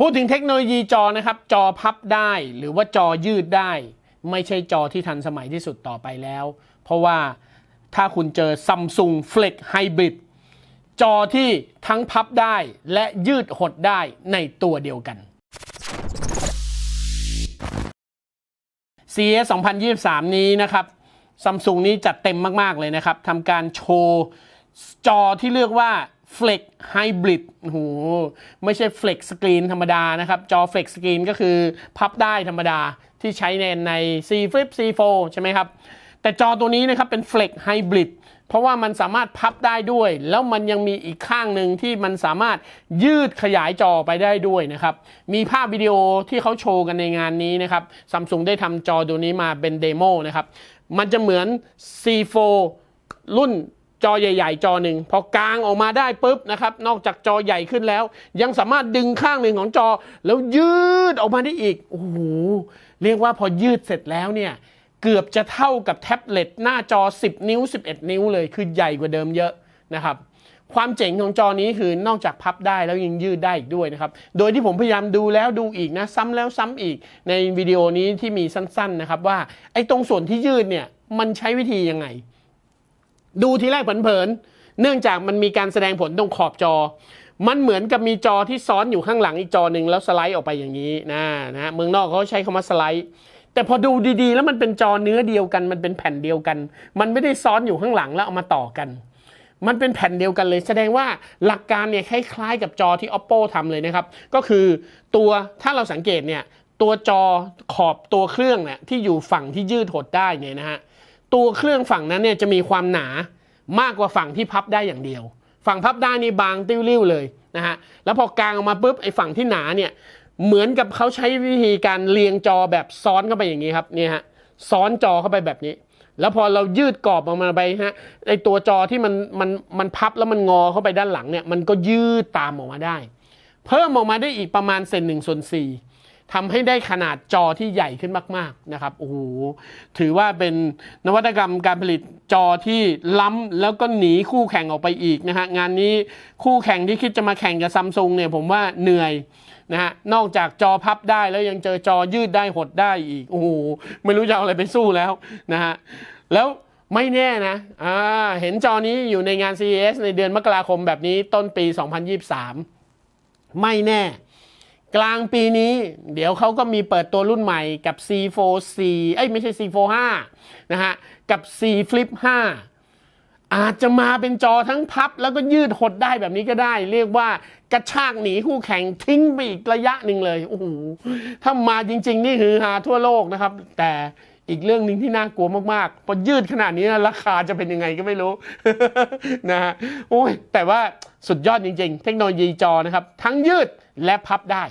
พูดถึงเทคโนโลยีจอนะครับ จอพับได้หรือว่าจอยืดได้ ไม่ใช่จอที่ทันสมัยที่สุดต่อไปแล้ว เพราะว่าถ้าคุณเจอ Samsung Flex Hybrid จอที่ทั้งพับได้และยืดหดได้ในตัวเดียวกัน CES 2023 นี้นะครับซัมซุงนี้จัดเต็มมาก ๆ เลยนะครับทำการโชว์จอที่เรียกว่า Flex Hybrid โอ้โหไม่ใช่ Flex Screen ธรรมดานะครับ จอ Flex Screen ก็คือพับได้ธรรมดาที่ใช้ในใน C Flip C4 ใช่ไหมครับ แต่จอตัวนี้นะครับเป็น Flex Hybrid เพราะว่ามันสามารถพับได้ด้วย แล้วมันยังมีอีกข้างหนึ่งที่มันสามารถยืดขยายจอไปได้ด้วยนะครับ มีภาพวิดีโอที่เขาโชว์กันในงานนี้นะครับซัมซุงได้ทำจอตัวนี้มาเป็นเดโมนะครับ มันจะเหมือน C4 รุ่น จอใหญ่ ๆ จอหนึ่งพอกางออกมาได้ปุ๊บนะครับ นอกจากจอใหญ่ขึ้นแล้ว ยังสามารถดึงข้างหนึ่งของจอ แล้วยืดออกมาได้อีกโอ้โหเรียกว่าพอยืดเสร็จแล้วเนี่ยเกือบจะเท่ากับแท็บเล็ตหน้าจอ 10 นิ้ว 11 นิ้วเลยคือใหญ่กว่าเดิมเยอะนะครับความเจ๋งของจอนี้คือนอกจากพับได้แล้วยังยืดได้อีกด้วยนะครับ โดยที่ผมพยายามดูแล้วดูอีกนะ ซ้ำแล้วซ้ำอีกในวิดีโอนี้ที่มีสั้นๆนะครับว่าไอ้ตรงส่วนที่ยืดเนี่ยมันใช้วิธียังไง ดูทีแรกเผินๆเนื่องจากมันมีการแสดงผลตรงขอบจอ มันเหมือนกับมีจอที่ซ้อนอยู่ข้างหลังอีกจอหนึ่งแล้วสไลด์ออกไปอย่างนี้นะนะฮะเมืองนอกเขาใช้คำว่าสไลด์ แต่พอดูดีๆ แล้วมันเป็นจอเนื้อเดียวกัน มันเป็นแผ่นเดียวกัน มันไม่ได้ซ้อนอยู่ข้างหลังแล้วเอามาต่อกัน มันเป็นแผ่นเดียวกันเลย แสดงว่าหลักการเนี่ยคล้ายๆกับจอที่ oppo ทำเลยนะครับ ก็คือตัวถ้าเราสังเกตเนี่ยตัวจอขอบตัวเครื่องเนี่ยที่อยู่ฝั่งที่ยืดหดได้เนี่ยนะฮะ ตัวเครื่องฝั่งนั้นเนี่ยจะมีความหนามากกว่าฝั่งที่พับได้อย่างเดียว ฝั่งพับได้นี่บางติ้วริ้วเลยนะฮะแล้วพอกางออกมาปุ๊บไอ้ฝั่งที่หนาเนี่ยเหมือนกับเขาใช้วิธีการเรียงจอแบบซ้อนเข้าไปอย่างนี้ครับนี่ฮะซ้อนจอเข้าไปแบบนี้ แล้วพอเรายืดกรอบออกมาไปฮะไอ้ตัวจอที่มันมันมันพับแล้วมันงอเข้าไปด้านหลังเนี่ยมันก็ยืดตามออกมาได้ เพิ่มออกมาได้อีกประมาณเซนหนึ่งส่วนสี่ ทำให้ได้ขนาดจอที่ใหญ่ขึ้นมาก ๆนะครับโอ้โหถือว่าเป็นนวัตกรรมการผลิตจอที่ล้ำแล้วก็หนีคู่แข่งออกไปอีกนะฮะงานนี้คู่แข่งที่คิดจะมาแข่งกับซัมซุงเนี่ยผมว่าเหนื่อยนะฮะนอกจากจอพับได้แล้วยังเจอจอยืดได้หดได้อีกโอ้โหไม่รู้จะเอาอะไรไปสู้แล้วนะฮะแล้วไม่แน่นะอ่าเห็นจอนี้อยู่ในงาน CES ในเดือนมกราคมแบบนี้ต้นปี 2023 ไม่แน่ กลางปีนี้ เดี๋ยวเขาก็มีเปิดตัวรุ่นใหม่กับ C4C เอ้ยไม่ใช่ C45 นะฮะ กับ C Flip 5 อาจจะมาเป็นจอทั้งพับ แล้วก็ยืดหดได้แบบนี้ก็ได้ เรียกว่ากระชากหนีคู่แข่งทิ้งไปอีกระยะหนึ่งเลยโอ้โหถ้ามาจริง ๆ นี่คือฮาทั่วโลกนะครับ แต่อีกเรื่องหนึ่งที่น่ากลัวมากๆ พอยืดขนาดนี้นะราคาจะเป็นยังไงก็ไม่รู้นะฮะโอ้ยแต่ว่าสุดยอดจริง ๆ เทคโนโลยีจอนะครับ ทั้งยืดและพับได้